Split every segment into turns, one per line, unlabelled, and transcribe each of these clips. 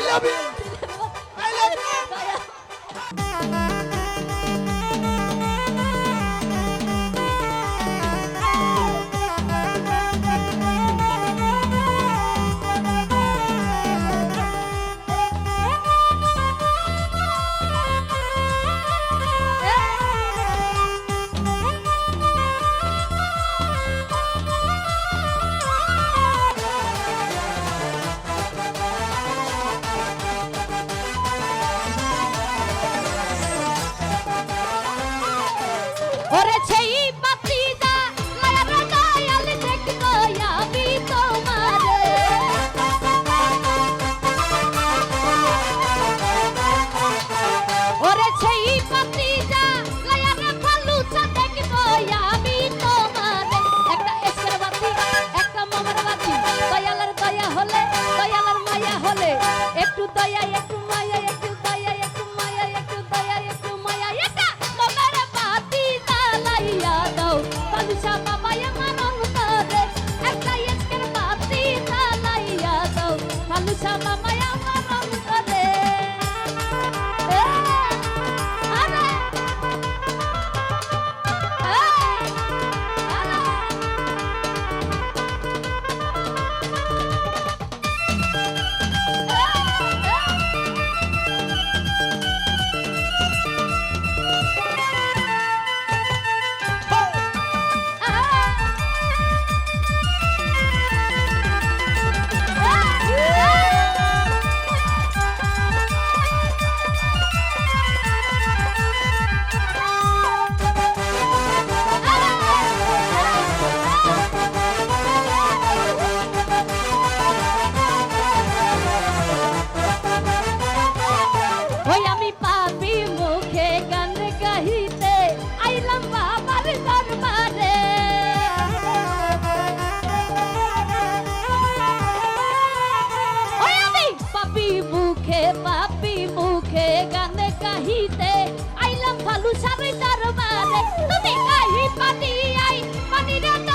I love you. padişah babaya mı কাহিতে আইলাম value সারই দরবারে। তুমি কাহি পানি আই পানি রাখ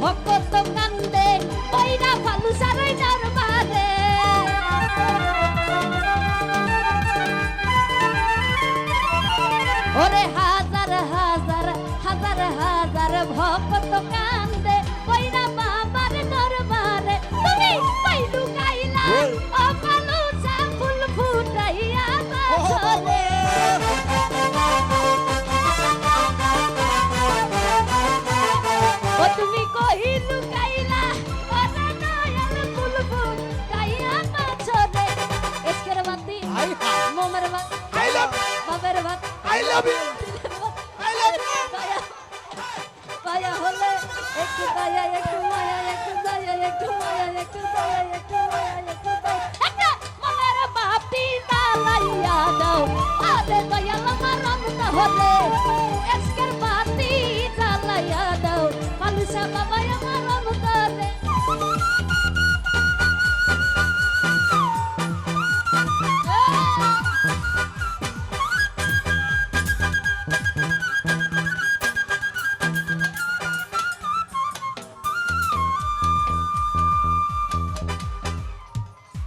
ভকত কান্দে কইরা ফালুসারই দরবারে ওরে হাজার হাজার হাজার হাজার ভকত কান্দে কইরা তুমি
লাভ ইউ love you.
দয়া দয়া হলে একটু দয়া একটু মায়া, একটু দয়া, একটু মায়া, একটু দয়া, একটু মায়া, একটু দয়া একটা মনের বাপটি দালাইয়া দাও আরে দয়া আমার রং হলে